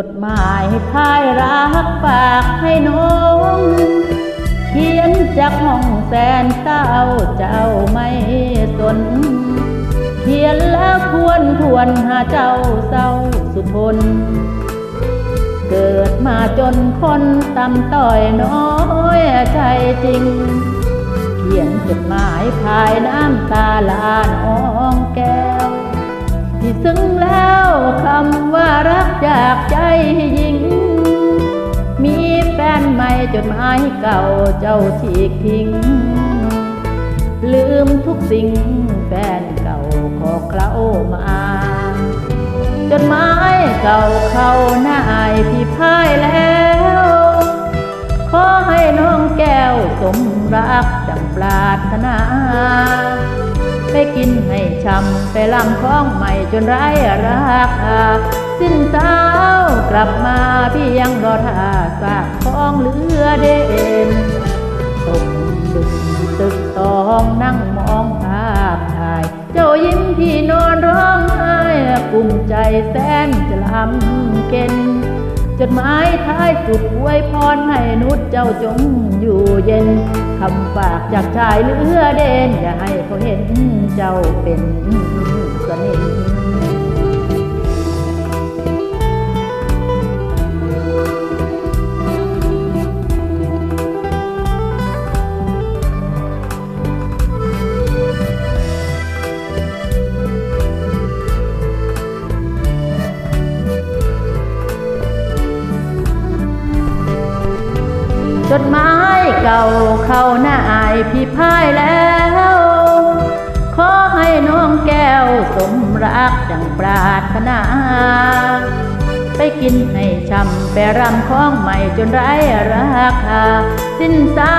จดหมายพายรักฝากให้น้อง เขียนจากห้องแสนเศร้าเจ้าไม่สน เขียนแล้วทวนทวนหาเจ้าเศร้าสุทน เกิดมาจนคนต่ำต้อยน้อยใจจริง เขียนจดหมายพายน้ำตาลาน้องแก้ว ที่ซึ้งแล้วคำว่ารักจากใจหญิง มีแฟนใหม่จดหมายเก่าเจ้าฉีกทิ้ง ลืมทุกสิ่งแฟนเก่าขอเคล้ามาจดหมายเก่าเข้าหน้าอายพี่พ่ายแล้ว ขอให้น้องแก้วสมรักดังปรารถนา ไปกินให้ช้ำไปลำคล้องใหม่จนไร้ราคาสิ้นสาวกลับมาพี่ยังรอท่าสากของเหลือเด่นตกดึกตึกตองนั่งมองภาพถ่าย เจ้ายิ้มที่นอนร้องไห้กุ้มใจแสนจะลำเก็นจดหมายท้ายสุดอวยพรให้นุชเจ้าจงอยู่เย็น คำฝากจากชายเลือเด่นอย่าให้เขาเห็นเจ้าเป็นสนิท เก่าเข้าหน้าอายพี่พ่ายแล้ว ขอให้น้องแก้วสมรักดังปรารถนา ไปกินให้ช้ำไปรำของใหม่จนไร้ราคา สิ้นสา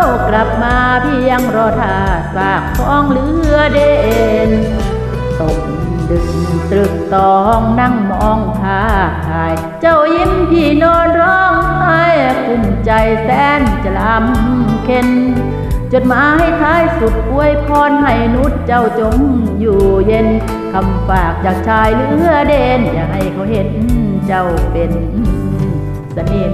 วกลับมาพี่ยังรอท่าฝากของเหลือเด่นตกดึกตรึกตองนั่งมองภาพถ่าย เจ้ายิ้มพี่นอน แสนจะลำเค็นจดหมายท้ายสุดอวยพรให้นุชเจ้าจงอยู่เย็นคำฝากจากชายเลือเด่นอย่าให้เขาเห็นเจ้าเป็นสนิท